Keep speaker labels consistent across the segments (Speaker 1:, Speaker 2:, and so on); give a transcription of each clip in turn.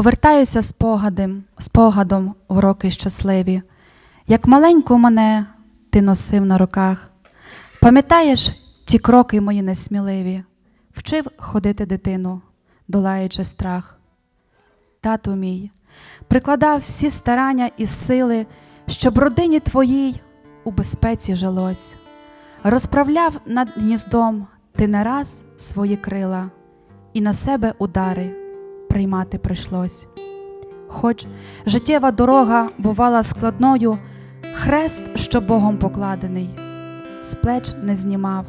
Speaker 1: Повертаюся спогадом, спогадом в роки щасливі, як маленьку мене ти носив на руках. Пам'ятаєш ті кроки мої несміливі, вчив ходити дитину, долаючи страх. Тату мій, прикладав всі старання і сили, щоб родині твоїй у безпеці жилось. Розправляв над гніздом ти не раз свої крила, і на себе удари приймати прийшлось. Хоч життєва дорога бувала складною, хрест, що Богом покладений, з плеч не знімав,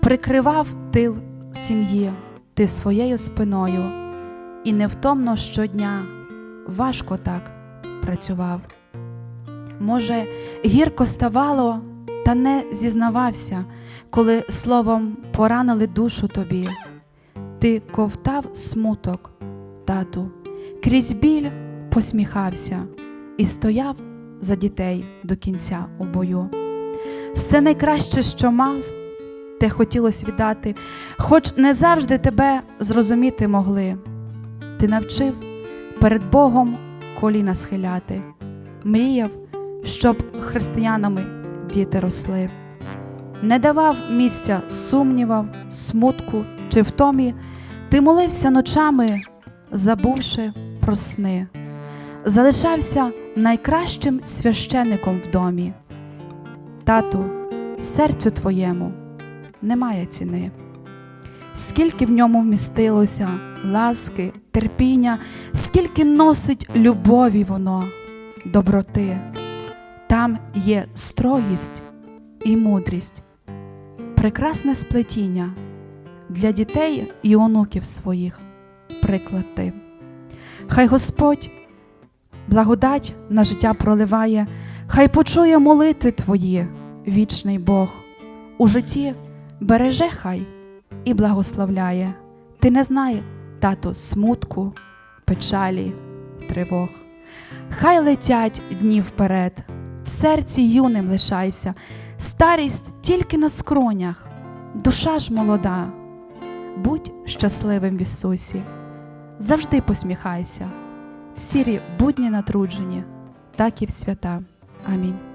Speaker 1: прикривав тил сім'ї ти своєю спиною, і невтомно щодня важко так працював. Може, гірко ставало, та не зізнавався, коли словом поранили душу тобі. Ти ковтав смуток, тату, крізь біль посміхався і стояв за дітей до кінця у бою. Все найкраще, що мав, те хотілося віддати, хоч не завжди тебе зрозуміти могли. Ти навчив перед Богом коліна схиляти, мріяв, щоб християнами діти росли. Не давав місця сумнівам, смутку чи втомі, ти молився ночами, забувши про сни, залишався найкращим священником в домі. Тату, серцю твоєму немає ціни. Скільки в ньому вмістилося ласки, терпіння, скільки носить любові воно, доброти. Там є строгість і мудрість, прекрасне сплетіння для дітей і онуків своїх приклад ти. Хай Господь благодать на життя проливає, хай почує молити твої, вічний Бог. У житті береже хай і благословляє. Ти не знає, тато, смутку, печалі, тривог. Хай летять дні вперед, в серці юним лишайся, старість тільки на скронях, душа ж молода. Будь щасливим в Ісусі, завжди посміхайся, в сірі будні натруджені, так і в свята. Амінь.